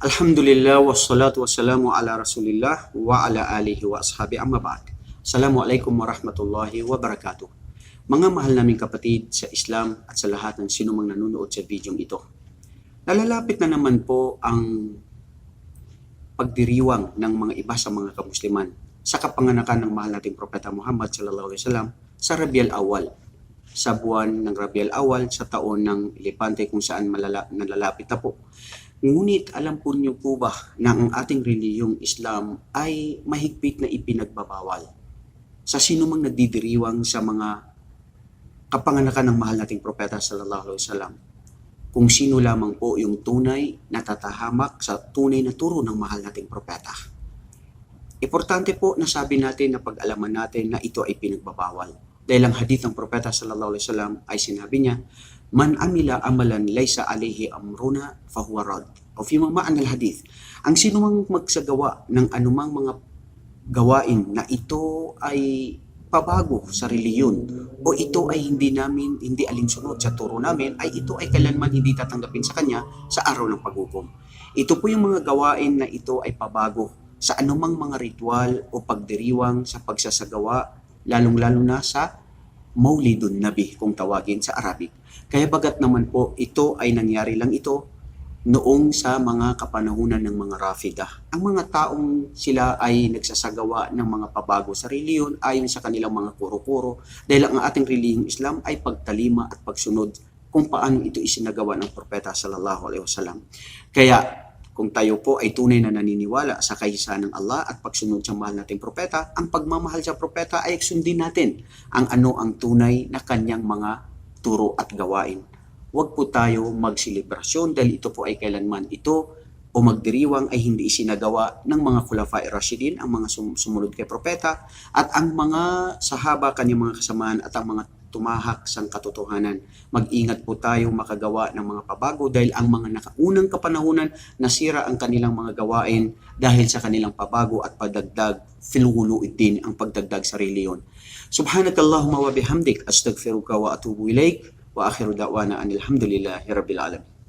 Alhamdulillah wassalatu wassalamu ala rasulillah wa ala alihi wa ashabi amma ba'd. Assalamualaikum warahmatullahi wabarakatuh. Mga mahal naming kapatid sa Islam at sa lahat ng sinumang nanonood sa video ito. Nalalapit na naman po ang pagdiriwang ng mga iba sa mga kamusliman sa kapanganakan ng mahal nating Propeta Muhammad sallallahu alaihi wasallam sa Rabiul Awal sa buwan ng Rabiul Awal sa taon ng Elepante kung saan malala, nalalapit na po. Ngunit alam po niyo po ba na ang ating reliyong Islam ay mahigpit na ipinagbabawal sa sino mang nagdidiriwang sa mga kapanganakan ng mahal nating propeta sallallahu alaihi wasallam. Kung sino lamang po yung tunay na tatahamak sa tunay na turo ng mahal nating propeta. Importante po na sabi natin na pag-alaman natin na ito ay pinagbabawal. Dahil ang hadith ng propeta sallallahu alaihi wasallam ay sinabi niya, Man amila amalan laysa alayhi amruna fahuwa rad. O fi ma'an al hadith. Ang sino mang magsagawa ng anumang mga gawain na ito ay pabago sa reliyon o ito ay hindi namin hindi alinsunod sa turo namin ay ito ay kailanman hindi tatanggapin sa kanya sa araw ng paghukom. Ito po yung mga gawain na ito ay pabago sa anumang mga ritual o pagdiriwang sa pagsasagawa lalong-lalo na sa Maulidun Nabi kung tawagin sa Arabic. Kaya bagat naman po ito ay nangyari lang ito noong sa mga kapanahunan ng mga Rafida. Ang mga taong sila ay nagsasagawa ng mga pabago sa reliyon ayon sa kanilang mga kuro-kuro dahil ang ating reliyong Islam ay pagtalima at pagsunod kung paano ito isinagawa ng propeta sallallahu alaihi wasallam. Kaya kung tayo po ay tunay na naniniwala sa kahisahan ng Allah at pagsunod sa mahal nating propeta, ang pagmamahal sa propeta ay sundin natin ang ano ang tunay na kanyang mga turo at gawain. Huwag po tayo magselebrasyon dahil ito po ay kailanman ito o magdiriwang ay hindi isinagawa ng mga Khulafa Rashidin, ang mga sum- sumunod kay propeta, at ang mga sahaba, kanyang mga kasamaan, at ang mga tumahak sa katotohanan. Mag-ingat po tayo makagawa ng mga pabago dahil ang mga nakaunang kapanahunan nasira ang kanilang mga gawain dahil sa kanilang pabago at pagdagdag filuluitin ang pagdagdag sa reliyon. Subhanakallahumma wa bihamdik astaghfiruka wa atubu ilaik wa akhiru da'wana anil hamdulillahi rabbil alamin.